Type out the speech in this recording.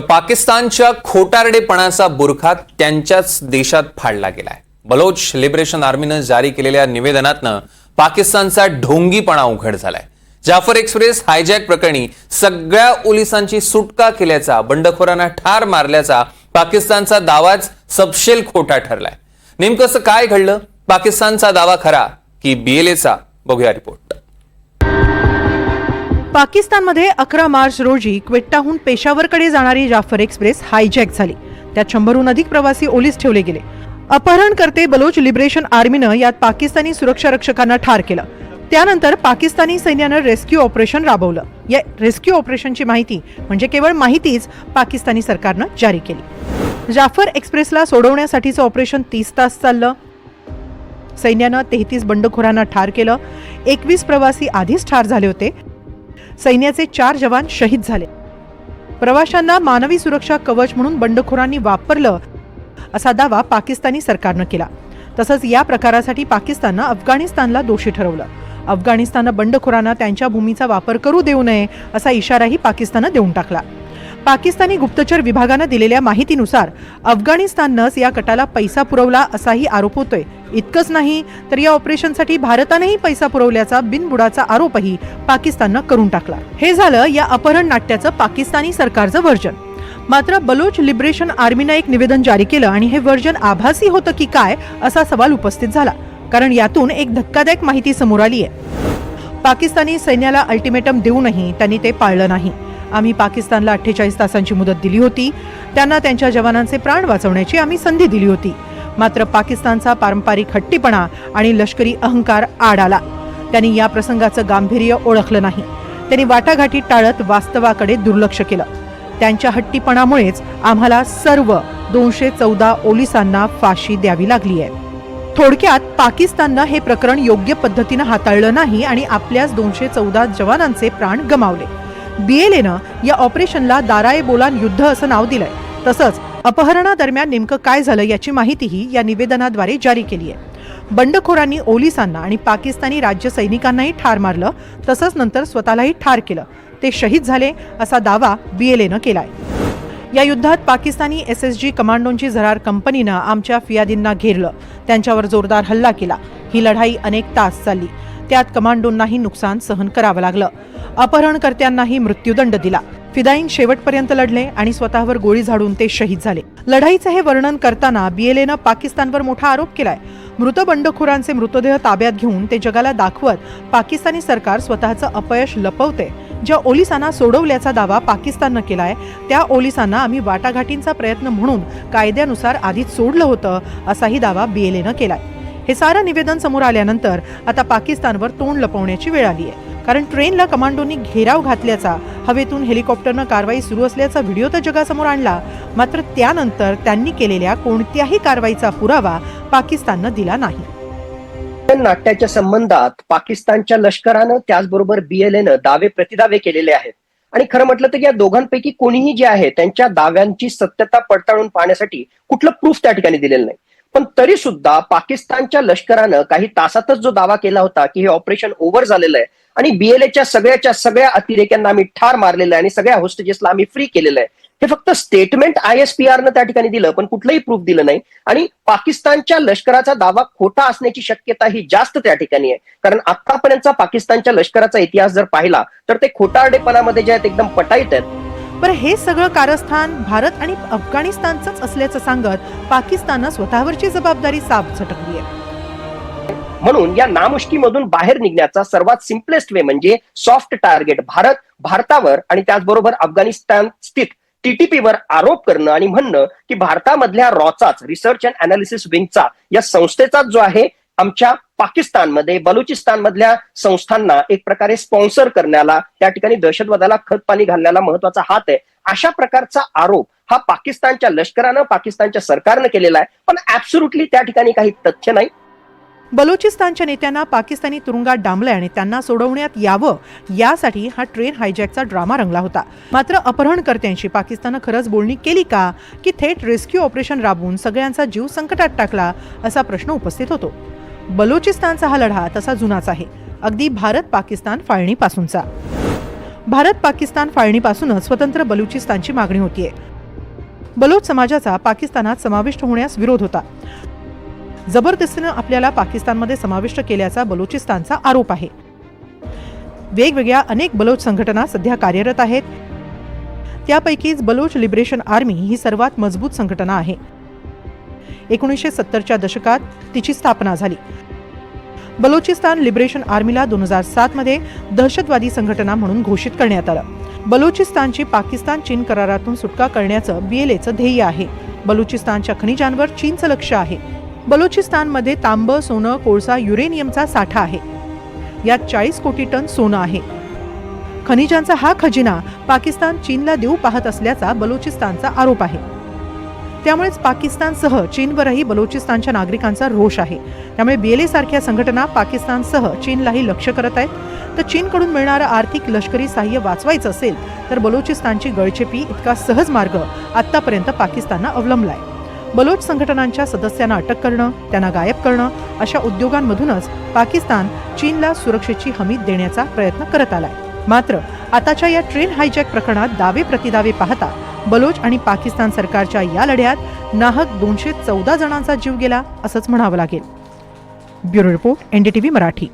तर पाकिस्तानच्या खोटारडेपणाचा बुरखा त्यांच्याच देशात फाडला गेलाय. बलोच लिबरेशन आर्मीनं जारी केलेल्या निवेदनातनं पाकिस्तानचा ढोंगीपणा उघड झालाय. जाफर एक्सप्रेस हायजॅक प्रकरणी सगळ्या पोलिसांची सुटका केल्याचा बंडखोरांना ठार मारल्याचा पाकिस्तानचा दावाच सबशेल खोटा ठरलाय. नेमकं असं काय घडलं? पाकिस्तानचा दावा खरा की बीएलएचा बघूया रिपोर्ट. पाकिस्तानमध्ये अकरा मार्च रोजी क्वेट्टाहून पेशावरकडे जाणारी जाफर एक्सप्रेस हायजॅक झाली. त्यात शंभरहून अधिक प्रवासी ओलीस ठेवले गेले. अपहरणकर्ते बलोच लिबरेशन आर्मीनं यात पाकिस्तानी सुरक्षा रक्षकांना ठार केलं. त्यानंतर पाकिस्तानी सैन्यानं रेस्क्यू ऑपरेशन राबवलं. या रेस्क्यू ऑपरेशनची माहिती म्हणजे केवळ माहितीच पाकिस्तानी सरकारनं जारी केली. जाफर एक्सप्रेसला सोडवण्यासाठीचं ऑपरेशन तीस तास चाललं. सैन्यानं तेहतीस बंडखोरांना ठार केलं. एकवीस प्रवासी आधीच ठार झाले होते. सैन्याचे चार जवान शहीद झाले. प्रवाशांना मानवी सुरक्षा कवच म्हणून बंडखोरांनी वापरलं असा दावा पाकिस्तानी सरकारनं केला. तसंच या प्रकारासाठी पाकिस्ताननं अफगाणिस्तानला दोषी ठरवलं. अफगाणिस्ताननं बंडखोरांना त्यांच्या भूमीचा वापर करू देऊ नये असा इशाराही पाकिस्ताननं देऊन टाकला. पाकिस्तानी गुप्तचर विभागानं दिलेल्या माहितीनुसार अफगाणिस्ताननंच या कटाला पैसा पुरवला असाही आरोप होतोय. इतकंच नाही तर या ऑपरेशनसाठी भारतानंही पैसा पुरवल्याचा बिनबुडाचा आरोपही पाकिस्ताननं करून टाकला. हे झालं या अपहरण नाट्याचं पाकिस्तानी सरकारचं व्हर्जन. मात्र बलोच लिबरेशन आर्मीनं एक निवेदन जारी केलं आणि हे व्हर्जन आभासी होतं की काय असा सवाल उपस्थित झाला. कारण यातून एक धक्कादायक माहिती समोर आली आहे पाकिस्तानी सैन्याला अल्टिमेटम देऊनही त्यांनी ते पाळलं नाही. आम्ही पाकिस्तानला अठ्ठेचाळीस तासांची मुदत दिली होती. त्यांना त्यांच्या जवानांचे प्राण वाचवण्याची आम्ही संधी दिली होती. मात्र पाकिस्तानचा पारंपरिक हट्टीपणा आणि लष्करी अहंकार आड आला. त्यांनी या प्रसंगाचं गांभीर्य ओळखलं नाही. त्यांनी वाटाघाटी टाळत वास्तवाकडे दुर्लक्ष केलं. त्यांच्या हट्टीपणामुळेच आम्हाला सर्व दोनशे चौदा ओलिसांना फाशी द्यावी लागली आहे. थोडक्यात पाकिस्ताननं हे प्रकरण योग्य पद्धतीनं हाताळलं नाही आणि आपल्याच दोनशे चौदा जवानांचे प्राण गमावले. बीएलएनं या ऑपरेशनला दाराए बोलान युद्ध असं नाव दिलंय. तसंच अपहरणादरम्यान नेमकं काय झालं याची माहितीही या निवेदनाद्वारे जारी केली आहे बंडखोरांनी ओलिसांना आणि पाकिस्तानी राज्य सैनिकांनाही ठार मारलं तसंच नंतर स्वतःलाही ठार केलं. ते शहीद झाले असा दावा बीएलएनं केलाय. या युद्धात पाकिस्तानी एस एस जी कमांडोंची झरार कंपनीनं आमच्या फियादींना घेरलं. त्यांच्यावर जोरदार हल्ला केला. ही लढाई अनेक तास चालली. त्यात कमांडोंनाही नुकसान सहन करावं लागलं. अपहरणकर्त्यांनाही मृत्यूदंड दिला. फिदाईन शेवटपर्यंत लढले आणि स्वतःवर गोळी झाडून ते शहीद झाले. लढाईचं हे वर्णन करताना बीएलएनं पाकिस्तानवर मोठा आरोप केलाय. मृत बंडखोरांचे मृतदेह ताब्यात घेऊन ते जगाला दाखवत पाकिस्तानी सरकार स्वतःचं अपयश लपवते. ज्या ओलिसांना सोडवल्याचा दावा पाकिस्ताननं केलाय त्या ओलिसांना आम्ही वाटाघाटींचा प्रयत्न म्हणून कायद्यानुसार आधीच सोडलं होतं असाही दावा बीएलएनं केलाय. हे सारं निवेदन समोर आल्यानंतर आता पाकिस्तानवर तोंड लपवण्याची वेळ आली आहे. कारण ट्रेनला कमांडोनी घेराव घातल्याचा हवेतून हेलिकॉप्टरनं कारवाई सुरू असल्याचा व्हिडिओ तर जगासमोर आणला. मात्र त्यानंतर त्यांनी केलेल्या कोणत्याही कारवाईचा पुरावा पाकिस्ताननं दिला नाही. नाट्याच्या संबंधात पाकिस्तानच्या लष्करानं त्याचबरोबर बीएलएनं दावे प्रतिदावे केलेले आहेत. आणि खरं म्हटलं तर या दोघांपैकी कोणीही जे आहे त्यांच्या दाव्यांची सत्यता पडताळून पाहण्यासाठी कुठलं प्रूफ त्या ठिकाणी दिलेलं नाही. पण तरी सुद्धा पाकिस्तानच्या लष्करानं काही तासातच जो दावा केला होता की हे ऑपरेशन ओव्हर झालेलं आहे आणि बीएलएच्या सगळ्याच्या सगळ्या अतिरेक्यांना आम्ही ठार मारलेलं आहे आणि सगळ्या होस्टेजेसला आम्ही फ्री केलेलं आहे. हे फक्त स्टेटमेंट आय एस पी आरनं त्या ठिकाणी दिलं पण कुठलंही प्रूफ दिलं नाही. आणि पाकिस्तानच्या लष्कराचा दावा खोटा असण्याची शक्यता ही जास्त त्या ठिकाणी आहे. कारण आतापर्यंतचा पाकिस्तानच्या लष्कराचा इतिहास जर पाहिला तर ते खोटारडेपणामध्ये जे आहेत एकदम पटाईत आहेत. बरं हे सगळं कारस्थान भारत आणि अफगाणिस्तानचंच असल्याचं सांगत पाकिस्ताननं स्वतःवरची जबाबदारी साफ झटकली आहे. म्हणून या नामुष्कीमधून बाहेर निघण्याचा सर्वात सिम्पलेस्ट वे म्हणजे सॉफ्ट टार्गेट भारत भारतावर आणि त्याचबरोबर अफगाणिस्तान स्थित टीटीपीवर आरोप करणं आणि म्हणणं की भारतामधल्या रॉचाच रिसर्च अँड अनालिसिस विंगचा या संस्थेचाच जो आहे आमच्या पाकिस्तानमध्ये बलुचिस्तान मधल्या संस्थांना एक प्रकारे स्पॉन्सर करण्याला त्या ठिकाणी दहशतवादाला खत पाणी घालण्याला महत्त्वाचा हात आहे. अशा प्रकारचा आरोप हा पाकिस्तानच्या लष्करानं पाकिस्तानच्या सरकारनं केलेला आहे. पण ऍब्सुरुटली त्या ठिकाणी काही तथ्य नाही. बलोचिस्तानच्या नेत्यांना पाकिस्तानी तुरुंगात डांबलंय आणि त्यांना सोडवण्यात यावं यासाठी हा ट्रेन हायजॅकचा ड्रामा रंगला होता. मात्र अपहरणकर्त्यांशी पाकिस्ताननं खरंच बोलणी केली का? की थेट रेस्क्यू ऑपरेशन राबवून सगळ्यांचा जीव संकटात टाकला असा प्रश्न उपस्थित होतो. बलोचिस्तानचा हा लढा तसा जुनाच आहे. अगदी भारत पाकिस्तान फाळणीपासूनचा. भारत पाकिस्तान फाळणीपासूनच स्वतंत्र बलुचिस्तानची मागणी होतीये. बलोच समाजाचा पाकिस्तानात समाविष्ट होण्यास विरोध होता. जबरदस्तीनं आपल्याला पाकिस्तानमध्ये समाविष्ट केल्याचा बलुचिस्तानचा आरोप आहे. वेगवेगळ्या अनेक बलोच संघटना सध्या कार्यरत आहेत. त्यापैकीच बलोच लिबरेशन आर्मी ही सर्वात मजबूत संघटना आहे. एकोणीसशे सत्तरच्या दशकात तिची स्थापना झाली. बलोचिस्तान लिबरेशन आर्मीला दोन हजार सातमध्ये दहशतवादी संघटना म्हणून घोषित करण्यात आलं. बलुचिस्तानची पाकिस्तान चीन करारातून सुटका करण्याचं बीएलएचं ध्येय आहे. बलुचिस्तानच्या खनिजांवर चीनचं लक्ष आहे. बलुचिस्तानमध्ये तांब सोनं कोळसा युरेनियमचा साठा आहे. यात चाळीस कोटी टन सोनं आहे. खनिजांचा हा खजिना पाकिस्तान चीनला देऊ पाहत असल्याचा बलुचिस्तानचा आरोप आहे. त्यामुळेच पाकिस्तानसह चीनवरही बलुचिस्तानच्या नागरिकांचा रोष आहे. त्यामुळे बीएलए सारख्या संघटना पाकिस्तानसह चीनलाही लक्ष करत आहेत. तर चीनकडून मिळणारं आर्थिक लष्करी सहाय्य वाचवायचं असेल तर बलुचिस्तानची गळचेपी इतका सहज मार्ग आतापर्यंत पाकिस्ताननं अवलंबलाय. बलोच संघटनांच्या सदस्यांना अटक करणं त्यांना गायब करणं अशा उद्योगांमधूनच पाकिस्तान चीनला सुरक्षेची हमी देण्याचा प्रयत्न करत आलाय. मात्र आताच्या या ट्रेन हायजॅक प्रकरणात दावे प्रतिदावे पाहता बलोच आणि पाकिस्तान सरकारच्या या लढ्यात नाहक दोनशे चौदा जणांचा जीव गेला असंच म्हणावं लागेल. Bureau report NDTV Marathi.